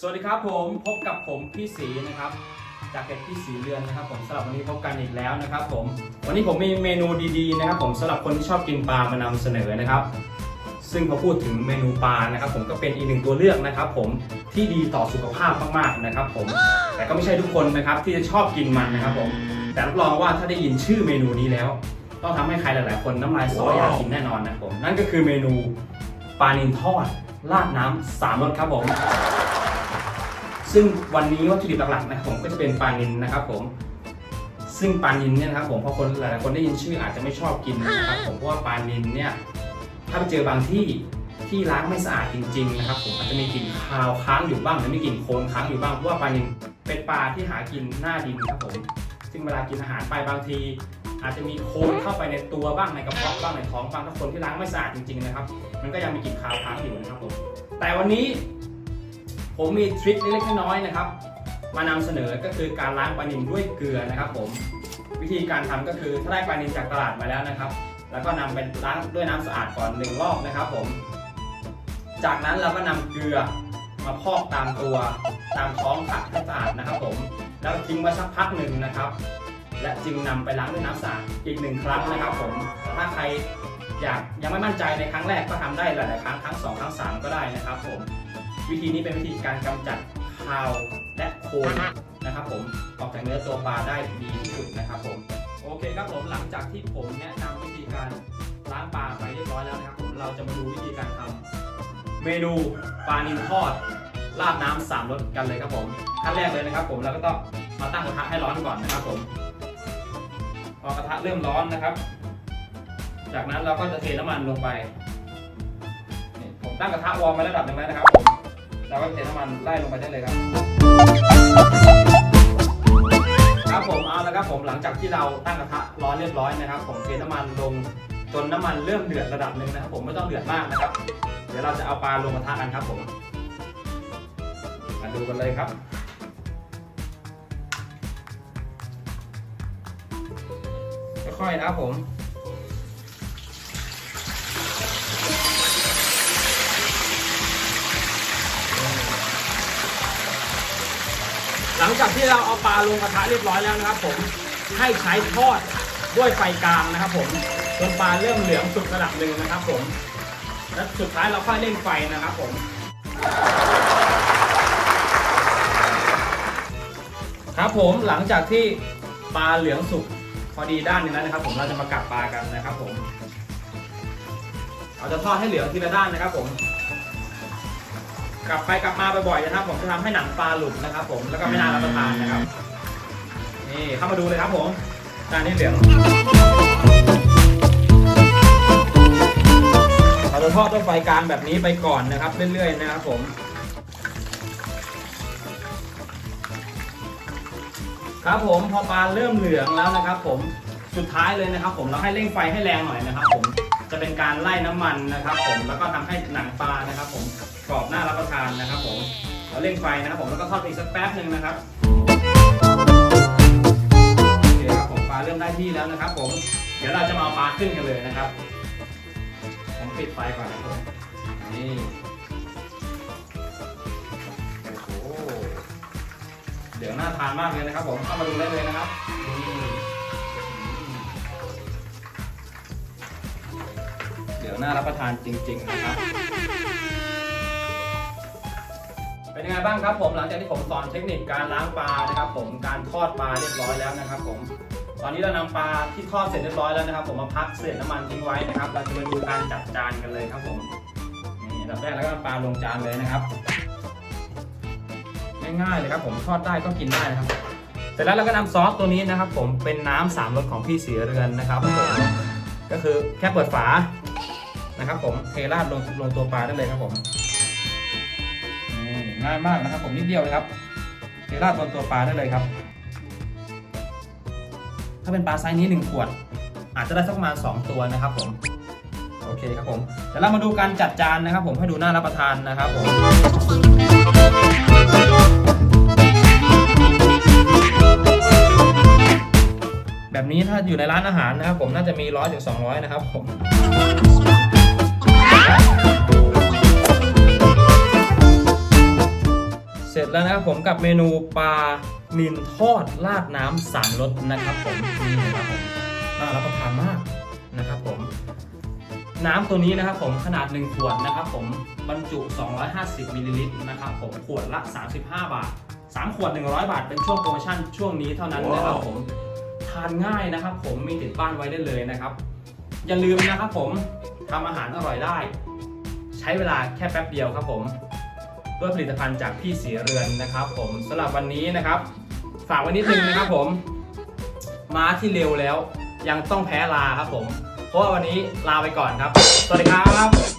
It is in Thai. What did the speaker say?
สวัสดีครับผมพบกับผมพี่สีนะครับ จากเพจพี่สีเรือนนะครับ ผมสำหรับวันนี้พบกันอีกแล้วนะครับ ผม วันนี้ผมมีเมนูดีๆนะครับ ผมสำหรับคนที่ชอบกินปลามานำเสนอนะครับ ซึ่งพอพูดถึงเมนูปลานะครับ ผมก็เป็นอีกหนึ่งตัวเลือกนะครับ ผมที่ดีต่อสุขภาพมากๆนะครับ ผมแต่ก็ไม่ใช่ทุกคนนะครับ ที่จะชอบกินมันนะครับ ผม แต่รับรองว่าถ้าได้ยินชื่อเมนูนี้แล้ว ต้องทำให้ใครหลายๆ คนน้ำลายสออยากกินแน่นอนนะครับผมนั่นก็คือเมนูปลานิลทอดราดน้ำสามรสครับผม ซึ่งวันนี้วัตถุดิบหลักๆนะครับผมก็จะเป็นปลานิลนะครับผมซึ่งปลานิลเนี่ยนะครับผมพอคนหลายๆคนได้ยินชื่ออาจจะไม่ชอบกินนะครับผมเพราะว่าปลานิลเนี่ยถ้าไปเจอบางที่ที่ล้างไม่สะอาดจริงๆนะครับผมอาจจะมีกลิ่นคาวค้างอยู่บ้างหรือมีกลิ่นโคลนค้างอยู่บ้างเพราะว่าปลานิลเป็นปลาที่หากินหน้าดินครับผมซึ่งเวลากินอาหารไปบางที อาจจะมีโคลนเข้าไปในตัวบ้างในกระเพาะบ้างในท้องบ้างถ้าคนที่ล้างไม่สะอาดจริงๆนะครับ มันก็ยังมีกลิ่นคาวค้างอยู่นะครับผมแต่วันนี้ ผมมีทริคเล็กๆน้อยๆนะครับ มานำเสนอก็คือการล้างปลานิลด้วยเกลือนะครับผมวิธีการทำก็คือถ้าได้ปลานิลจากตลาดมาแล้วนะครับ แล้วก็นำไปล้างด้วยน้ำสะอาดก่อนหนึ่งรอบนะครับผม จากนั้นเราก็นำเกลือมาพอกตามตัวตามท้องผักให้สะอาดนะครับ ผม แล้วทิ้งไว้สักพักหนึ่งนะครับ และจึงนำไปล้างด้วยน้ำสะอาดอีกหนึ่งครั้งนะครับ ผมถ้าใครอยากยังไม่มั่นใจในครั้งแรกก็ทำได้หลาย ๆ ครั้งครั้งสองครั้งสามก็ได้นะครับ ผม วิธีนี้เป็นวิธีการกำจัดคาวและโคลนนะครับผมออกจากเนื้อตัวปลาได้ดีที่สุดนะครับผมโอเคครับผมหลังจากที่ผมแนะนำวิธีการล้างปลาไปเรียบร้อยแล้วนะครับผมเราจะมาดูวิธีการทำเมนูปลานิลทอดราดน้ำสามรสกันเลยครับผมขั้นแรกเลยนะครับ ผมเราก็ต้องมาตั้งกระทะให้ร้อนก่อนนะครับผมพอกระทะเริ่มร้อนนะครับ จากนั้นเราก็จะเทน้ำมันลงไปผมตั้งกระทะวอร์มไว้ระดับหนึ่งแล้วนะครับผม เราก็เทน้ำมันไล่ลงไปได้เลยครับ ครับผมเอาละครับผมหลังจากที่เราตั้งกระทะร้อนเรียบร้อยนะครับ ผมเทน้ำมันลงจนน้ำมันเริ่มเดือดระดับหนึ่งนะครับ ผมไม่ต้องเดือดมากนะครับ เดี๋ยวเราจะเอาปลาลงกระทะกันครับผมมาดูกันเลยครับค่อยๆนะครับผม หลังจากที่เราเอาปลาลงกระทะเรียบร้อยแล้วนะครับ ผมให้ใช้ทอดด้วยไฟกลางนะครับ ผมจนปลาเริ่มเหลืองสุกระดับหนึ่งนะครับ ผม และสุดท้ายเราค่อยเร่งไฟนะครับ ผมครับผมหลังจากที่ปลาเหลืองสุกพอดีด้านนึงแล้วนะครับ ผมเราจะมากลับปลากันนะครับ ผม เราจะทอดให้เหลืองทีละด้านนะครับ ผม กลับไปกลับมาบ่อยๆนะครับ ผมจะทำให้หนังปลาหลุดนะครับ ผมแล้วก็ไม่น่ารับประทานนะครับ นี่เข้ามาดูเลยครับผมจานนี้เหลืองเราจะทอดด้วยไฟกลางแบบนี้ไปก่อนนะครับ เรื่อยๆนะครับผมครับผมพอปลาเริ่มเหลืองแล้วนะครับ ผมสุดท้ายเลยนะครับ ผมเราให้เร่งไฟให้แรงหน่อยนะครับ ผม จะเป็นการไล่น้ำมันนะครับ ผมแล้วก็ทำให้หนังปลานะครับ ผมกรอบน่ารับประทานนะครับ ผมเราเร่งไฟนะครับผมแล้วก็ทอดอีกสักแป๊บหนึ่งนะครับโอเคครับผมปลาเริ่มได้ที่แล้วนะครับ ผมเดี๋ยวเราจะมาปลาขึ้นกันเลยนะครับ ผมปิดไฟก่อนนะครับผมนี่โอ้โหเดี๋ยวน่าทานมากเลยนะครับ ผมเข้ามาดูได้เลยนะครับ ดี๋ยวน่ารับประทานจริง ๆ นะครับ เป็นยังไงบ้างครับผมหลังจากที่ผมสอนเทคนิคการล้างปลานะครับผมการทอดปลาเรียบร้อยแล้วนะครับผมตอนนี้เรานำปลาที่ทอดเสร็จเรียบร้อยแล้วนะครับ ผมมาพักเศษน้ำมันทิ้งไว้นะครับเราจะมาดูการจัดจานกันเลยครับผมนี่อับแรกแล้วก็ปลาลงจานเลยนะครับ ง่ายๆเลยครับผมทอดได้ก็กินได้นะครับเสร็จแล้วเราก็นำซอสตัวนี้นะครับ ผมเป็นน้ำสามรสของพี่สีเรือนนะครับผมก็คือแค่เปิดฝา นะครับผมเทราดลงลงตัวปลาได้เลยครับผมนี่ง่ายมากนะครับ ผมนิดเดียวเลยครับเทราดบนตัวปลาได้เลยครับ ถ้าเป็นปลาไซส์นี้หนึ่งขวด อาจจะได้สักประมาณสองตัวนะครับผมโอเคครับผมเดี๋ยวเรามาดูการจัดจานนะครับ ผมให้ดูน่ารับประทานนะครับผมแบบนี้ถ้าอยู่ในร้านอาหารนะครับ ผมน่าจะมีร้อยถึงสองร้อยนะครับผม เสร็จแล้วนะครับผมกับเมนูปลานินทอดราดน้ำสามรสนะครับผมนี่นะครับผมน่ารับประทานมากนะครับผม น้ำตัวนี้นะครับผมขนาด 1 ขวดนะครับผมบรรจุ 250มิลลิลิตรนะครับผมขวดละ 35 บาท 3 ขวด 100 บาท เป็นช่วงโปรโมชั่นช่วงนี้เท่านั้นนะครับผมทานง่ายนะครับ ผมมีติดบ้านไว้ได้เลยนะครับ อย่าลืมนะครับผมทำอาหารอร่อยได้ ใช้เวลาแค่แป๊บเดียวครับผม ด้วยผลิตภัณฑ์จากพี่สีเรือนนะครับ ผมสำหรับวันนี้นะครับฝากไว้นิดนึงนะครับผมม้าที่เร็วแล้ว ยังต้องแพ้ลาครับผม เพราะว่าวันนี้ลาไปก่อนครับ สวัสดีครับ